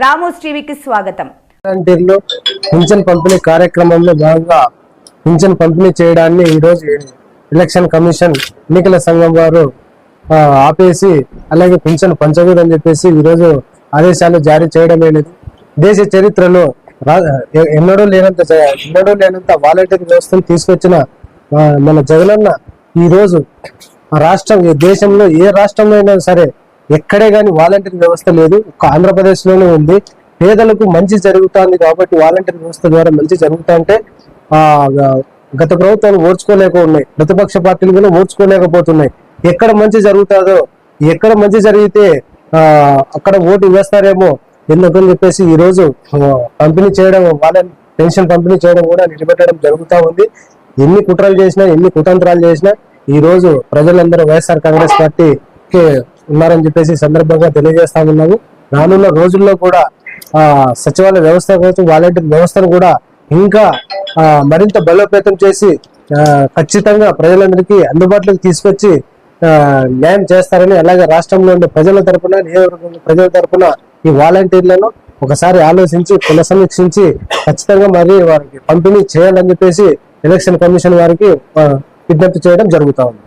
Ramos టీవీకి స్వాగతం. వాలంటీర్లు పింఛన్ పంపిణీ కార్యక్రమంలో భాగంగా పింఛన్ పంపిణీ చేయడాన్ని ఈరోజు ఎలక్షన్ కమిషన్ ఎన్నికల సంఘం వారు ఆపేసి అలాగే పింఛన్ పంచకూడదని చెప్పేసి ఈరోజు ఆదేశాలు జారీ చేయడమే లేదు దేశ చరిత్రలో రా- ఎన్నడూ లేనంత ఎన్నడూ లేనంత వాలంటీర్ వ్యవస్థను తీసుకొచ్చిన మన జగనన్న ఈరోజు ఆ రాష్ట్రం ఈ దేశంలో ఏ రాష్ట్రంలో అయినా సరే ఎక్కడే కానీ వాలంటీర్ వ్యవస్థ లేదు. ఒక ఆంధ్రప్రదేశ్లోనే ఉంది. పేదలకు మంచి జరుగుతుంది కాబట్టి వాలంటీర్ వ్యవస్థ ద్వారా మంచి జరుగుతుంటే ఆ గత ప్రభుత్వాలు ఓర్చుకోలేక ఉన్నాయి ప్రతిపక్ష పార్టీలు కూడా ఓర్చుకోలేకపోతున్నాయి. ఎక్కడ మంచి జరుగుతుందో ఎక్కడ మంచి జరిగితే ఆ అక్కడ ఓటు వేస్తారేమో ఎందుకని చెప్పేసి ఈ రోజు పంపిణీ చేయడం వాళ్ళ పెన్షన్ పంపిణీ చేయడం కూడా నిలబెట్టడం జరుగుతూ ఉంది. ఎన్ని కుట్రలు చేసినా ఎన్ని కుతంత్రాలు చేసినా ఈ రోజు ప్రజలందరూ వైఎస్ఆర్ కాంగ్రెస్ పార్టీకి ఉన్నారని చెప్పేసి సందర్భంగా తెలియజేస్తా ఉన్నాము. రానున్న రోజుల్లో కూడా ఆ సచివాలయ వ్యవస్థ కోసం వాలంటీర్ వ్యవస్థను కూడా ఇంకా మరింత బలోపేతం చేసి ఖచ్చితంగా ప్రజలందరికీ అందుబాటులోకి తీసుకొచ్చి న్యాయం చేస్తారని అలాగే రాష్ట్రంలో ఉండే ప్రజల తరపున నియోజకవర్గం ప్రజల తరపున ఈ వాలంటీర్లను ఒకసారి ఆలోచించి పునఃసమీక్షించి ఖచ్చితంగా మరి వారికి పంపిణీ చేయాలని చెప్పేసి ఎలక్షన్ కమిషన్ వారికి విజ్ఞప్తి చేయడం జరుగుతా ఉంది.